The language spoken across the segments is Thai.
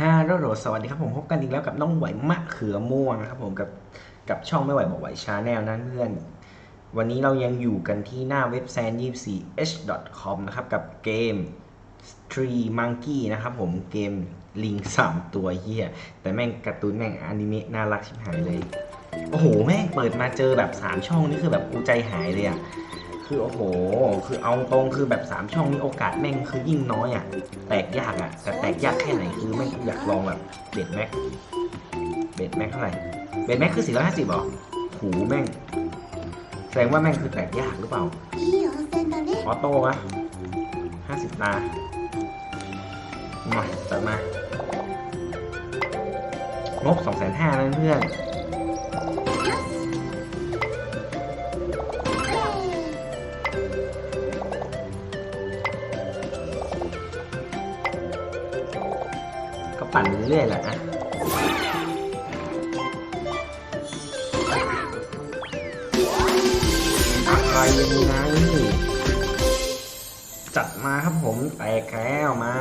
ฮาโรโรสวัสดีครับผมพบกันอีกแล้วกับน้องไหวมะเขือม่วงนะครับผมกับกับช่องไม่ไหวบอกไหวชาแนลนั้นเพื่อน วันนี้เรายังอยู่กันที่หน้าเว็บไซต์ 24h.com นะครับกับเกม Tree Monkey นะครับผมเกมลิงสามตัวเฮียแต่แม่งการ์ตูนแม่งอนิเมะน่ารักชิบหายเลย โอ้โห แม่งเปิดมาเจอแบบ 3 ช่องนี่คือแบบกูใจหายเลยอะ คือโอ้โห คือเอาตรงคือแบบ3ช่องมีโอกาสแม่งคือยิ่งน้อยอะ แตกยากอะ แต่แตกยากแค่ไหนคือไม่อยากลองแบบเบ็ดแม็ก เบ็ดแม็กเท่าไหร่ เบ็ดแม็กคือ450หรอหูแม่ง แสดงว่าแม่งคือแตกยากหรือเปล่า ออโต้ปะ50ตาหน่มาจัดมางบ2,500นะเพื่อน ก็ปั่นเรื่อยๆแหละอะอะไรยังไงจัดมาครับผมแตกแล้วมา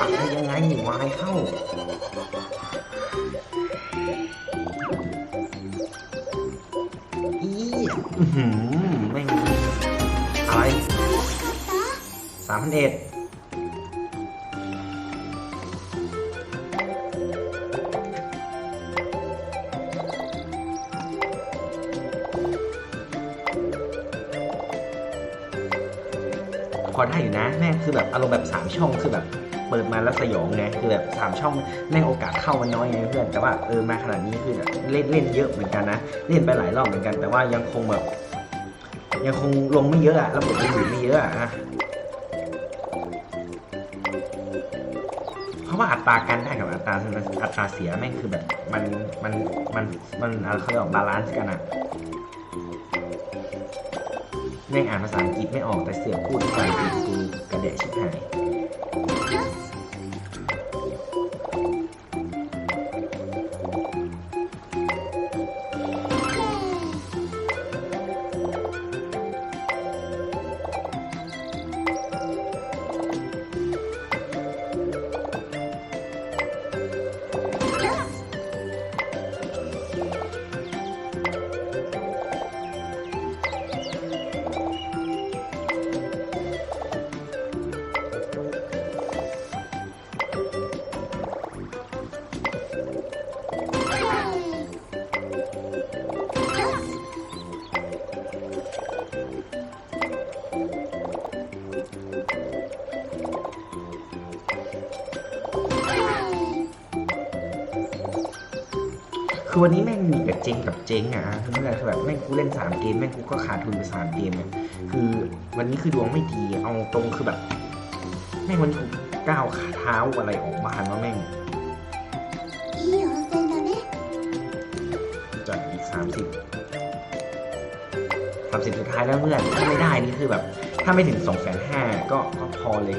อะไรยังไงวายเข้าอีอื้อหือแม่ามพันเอ็ดพอได้อยู่นะแม่คือแบบอารมณ์แบบสามช่องคือแบบเปิดมาแล้วสยองไงคือแบบสามช่องแม่งโอกาสเข้ามันน้อยไงเพื่อนแต่ว่าเออมาขนาดนี้คือแบบเล่นเล่นเยอะเหมือนกันนะเล่นไปหลายรอบเหมือนกัน แต่ว่ายังคงแบบยังคงลงไม่เยอะอะระบบยังอยู่ไม่เยอะอะ เพราะว่าอัตราการได้กับอัตราอัตราเสียแม่งคือแบบ มันมันมันมันอะไรเขาเรียกว่าบาลานซ์กันอะแม่งอ่านภาษาอังกฤษไม่ออกแต่เสือกพูดภาษาอังกฤษกูกระเดะชิบหาย คือวันนี้แม่งหนีกับเจ๊งกับเจ๊งอะคือเมื่อไหร่คือแบบแม่งกูเล่นสามเกมแม่งกูก็ขาดทุนไปสามเกมเนี่ยคือวันนี้คือดวงไม่ดีเอาตรงคือแบบ แม่งวันถูกก้าวขาเท้าอะไรออกมาหันมาแม่งจัดอีกสามสิบสามสิบสุดท้ายแล้วเมื่อนถ้าไม่ได้นี่คือแบบ ถ้าไม่ถึงสองแสนห้าก็พอเลย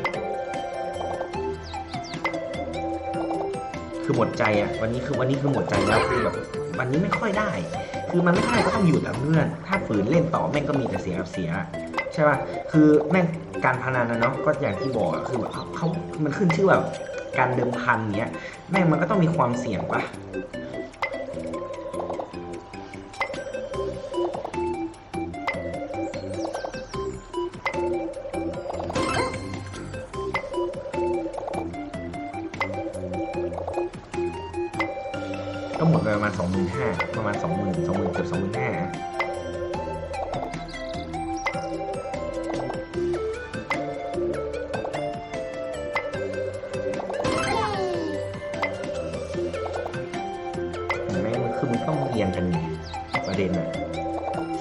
คือหมดใจอะ วันนี้คือวันนี้คือหมดใจแล้วคือแบบวันนี้ไม่ค่อยได้ คือมันไม่ได้ก็ต้องหยุดอะเพื่อน ถ้าฝืนเล่นต่อแม่งก็มีแต่เสียกับเสียใช่ป่ะคือแม่งการพนันนะเนาะก็อย่างที่บอกคือแบบเขาเขามันขึ้นชื่อแบบการเดิมพันเนี้ยแม่งมันก็ต้องมีความเสี่ยงป่ะ ก็หมดไปประมาณสองหมื่นห้าประมาณสองหมื่นสองหมื่นเกือบสองหมื่นห้าเห็นไหมมันคือมันต้องเรียงกันไงประเด็นอะ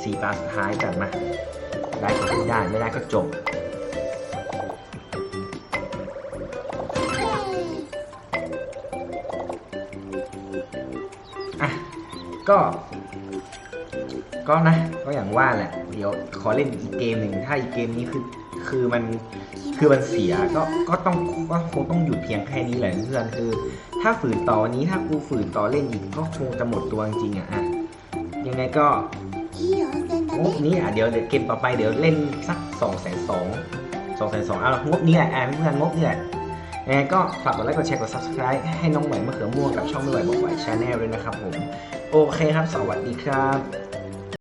สีตาสุดท้ายจัดมา ได้ก็ได้ไม่ได้ก็จบ ก็ ก็นะ ก็อย่างว่าแหละ เดี๋ยวขอเล่นอีกเกมหนึ่งถ้าอีกเกมนี้คือ คือมัน คือมันเสีย ก็ ก็ต้องก็คงต้องหยุดเพียงแค่นี้แหละเพื่อน คือ ถ้าฝืนต่อวันนี้ถ้ากูฝืนต่อเล่นอีกก็คงจะหมดตัวจริงอะอะยังไงก็งบนี้อะเดี๋ยวเกมต่อไปเดี๋ยวเล่นสักสองแสนสองสองแสนสองเอาะงบนี้แหละเพื่อนงบนี้แหละ ยังไงก็ฝากกดไลค์กดแชร์กด subscribe ให้น้องไหวมะเขือม่วงกับช่องไม่ไหวบอกไหวชาแนลด้วยนะครับผม โอเคครับ สวัสดีครับ